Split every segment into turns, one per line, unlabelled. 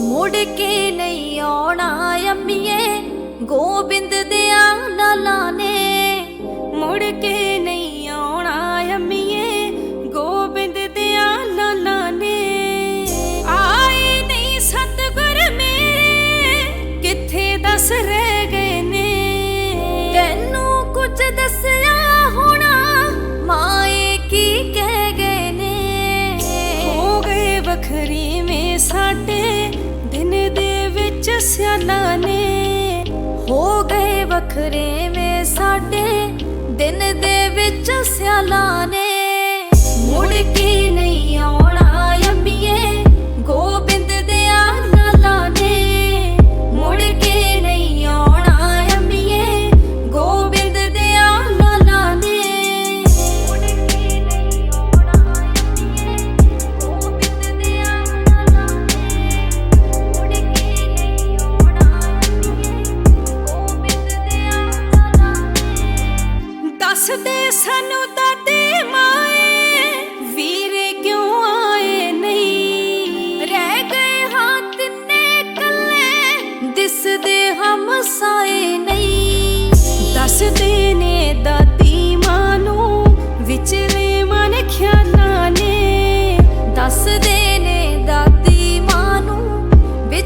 ਮੁੜ ਕੇ ਨਹੀਂ ਆਉਣਾ ਅੰਮੀਏ ਗੋਬਿੰਦ ਦੇ ਨਾਲਾਂ ਲਾਣੇ
ਮੁੜ ਕੇ ਨਹੀਂ ਵਿੱਚ ਸਿਆਲਾਂ
ਹੋ ਗਏ ਵਖਰੇ ਵੇ ਸਾਡੇ। ਦਿਨ ਦੇ ਵਿੱਚ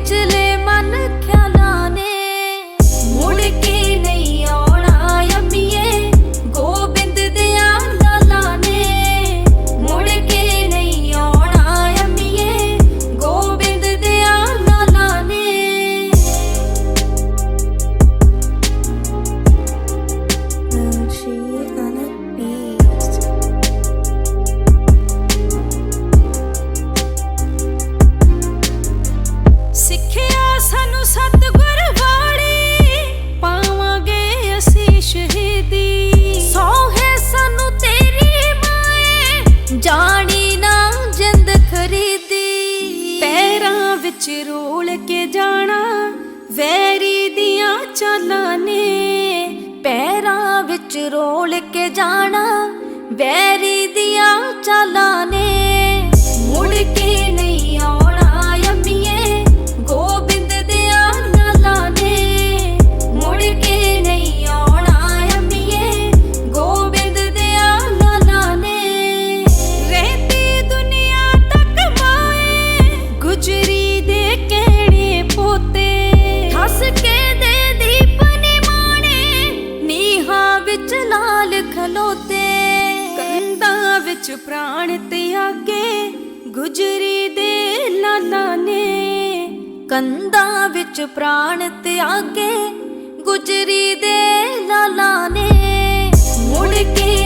நெஞ்சில் ਰੋਲ ਕੇ ਜਾਣਾ, ਵੈਰੀ ਦੀਆਂ ਚਾਲਾਂ ਨੇ।
ਪੈਰਾਂ ਵਿੱਚ ਰੋਲ ਕੇ ਜਾਣਾ, ਵੈਰੀ ਦੀਆਂ ਚਾਲਾਂ ਨੇ। ਮੁੜ ਕੇ ਖਲੋਤੇ।
ਕੰਧਾਂ ਵਿੱਚ ਪ੍ਰਾਣ ਤਿਆਗੇ ਗੁਜਰੀ ਦੇ ਲਾਲਾ ਨੇ।
ਕੰਧਾਂ ਵਿੱਚ ਪ੍ਰਾਣ ਤਿਆਗੇ ਗੁਜਰੀ ਦੇ ਲਾਲਾ ਨੇ। ਮੁੜ ਕੇ